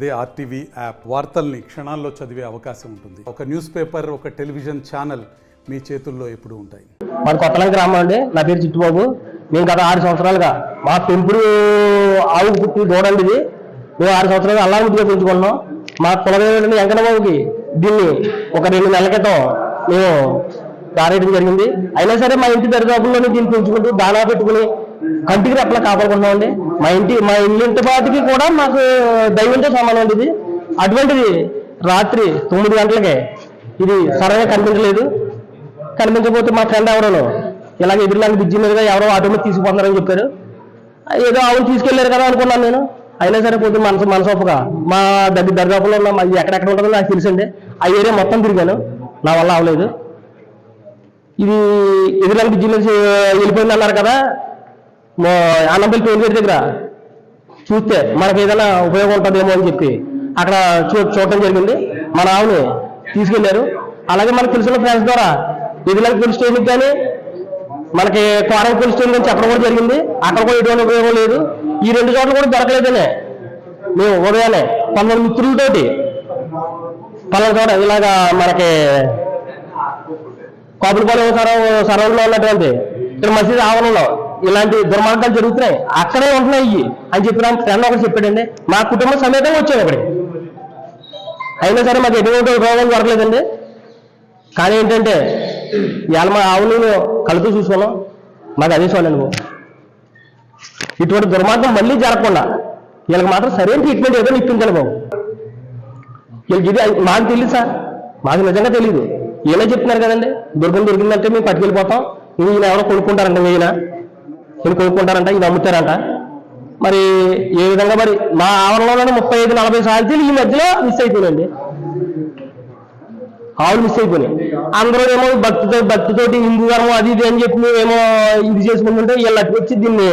అదే RTV app. వార్తల్ని క్షణాల్లో చదివే అవకాశం ఉంటుంది. ఒక న్యూస్ పేపర్ ఒక టెలివిజన్ ఛానల్ మీ చేతుల్లో ఎప్పుడు ఉంటాయి. మన కొత్తల గ్రామం అండి. నా పేరు చిట్టుబాబు. మేము గత ఆరు సంవత్సరాలుగా మా పెంపుడు ఆవు పుట్టి దూడండి ఇది. మేము ఆరు సంవత్సరాలుగా అల్లా ముద్దుగా పెంచుకున్నాం. మా కులదేవుడిని వెంకటబాబుకి దీన్ని ఒక రెండు నెలల క్రితం మేము దారేయడం జరిగింది. అయినా సరే మా ఇంటి దరిదాపుల్లోనే దీన్ని పెంచుకుంటూ దానా పెట్టుకుని కంటికి రెప్పలా కాపాడుకుంటున్నామండి. మా ఇంటి మా ఇంటి పాటికి కూడా మాకు దైవంతో సమానం అండి ఇది. అటువంటిది రాత్రి తొమ్మిది గంటలకే ఇది సరైన కనిపించలేదు. కనిపించకపోతే మా ఫ్రెండ్ ఎవరో ఇలాగ ఎదురులాంటి బ్రిడ్జి మీదుగా ఎవరో ఆటో మీద తీసుకుపోతున్నారని చెప్పారు. ఏదో ఆవులు తీసుకెళ్ళారు కదా అనుకున్నాను నేను. అయినా సరే పోతే మనసు మనసొప్పగా మా దగ్గర దర్గాపులో ఉన్న మా ఎక్కడెక్కడ ఉంటుందో నాకు తెలుసండి. ఆ ఏరియా మొత్తం తిరిగాను. నా వల్ల అవలేదు ఇది ఎదురులాంటి బ్రిడ్జి మీద వెళ్ళిపోయింది అన్నారు కదా మా అన్నంపల్లి టోల్ గేట్ దగ్గర చూస్తే మనకి ఏదైనా ఉపయోగం ఉంటుందేమో అని చెప్పి అక్కడ చూ చూడటం జరిగింది. మన ఆవుని తీసుకెళ్ళారు. అలాగే మనకు తెలిసిన ఫ్రెండ్స్ ద్వారా ఎదులకు పోలీస్ స్టేషన్కి కానీ మనకి కోరం పోలీస్ స్టేషన్ కానీ చెప్పడం కూడా జరిగింది. అక్కడ కూడా ఎటువంటి ఉపయోగం లేదు. ఈ రెండు చోట్ల కూడా దొరకలేదనే. మేము ఉదయాన్నే కొంతమంది మిత్రులతోటి పలానా చోట ఇలాగా మనకి కాపులపాలెం సరౌ సరౌండ్లో ఉన్నటువంటి ఇక్కడ మసీద్ ఆవరణలో ఇలాంటి దుర్మార్గాలు జరుగుతున్నాయి. అక్కడే ఉంటున్నాయి ఇవి. అని చెప్పి ఫ్రెండ్ ఒకటి చెప్పాడండి మా కుటుంబం సమేతంగా వచ్చాడు అక్కడికి అయినా సరే మాకు ఎటువంటి రోగం దొరకలేదండి కానీ ఏంటంటే ఇవాళ మా ఆవుని కలుతూ చూసుకున్నాం. మాకు అదే చూడండి ఇటువంటి దుర్మార్గం మళ్ళీ జరగకుండా వీళ్ళకి మాత్రం సరైన ట్రీట్మెంట్ ఏదో ఇప్పించాలి బాబు. వీళ్ళకి ఇది మాకు తెలియదు సార్. మాకు నిజంగా తెలియదు ఏమో చెప్తున్నారు కదండి దుర్గం దొరికిందంటే మేము పట్టుకెళ్ళిపోతాం. ఈయన ఎవరో కొనుక్కుంటారండి ఈయన. ఈయన కొనుక్కుంటారంట ఇది అమ్ముతారంట. మరి ఏ విధంగా మరి మా ఆవరణలోనే ముప్పై ఐదు నలభై సార్లు ఈ మధ్యలో మిస్ అయిపోయినండి ఆవులు మిస్ అయిపోయినాయి. అందరూ ఏమో భక్తితో భక్తితోటి హిందూ ధర్మం అది ఇది అని చెప్పి ఏమో ఇది చేసుకుంటుంటే వీళ్ళు అటు వచ్చి దీన్ని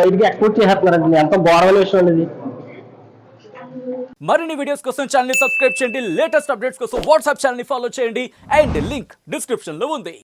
బయటికి ఎక్స్పోర్ట్ చేసేస్తున్నారండి. ఎంత గౌరవమైన విషయం అండి ఇది. మరిన్ని వీడియోస్ కోసం ఛానల్ని సబ్స్క్రైబ్ చేయండి. లేటెస్ట్ అప్డేట్స్ కోసం వాట్సాప్ ఛానల్ని ఫాలో చేయండి. అండ్ లింక్ డిస్క్రిప్షన్లో ఉంది.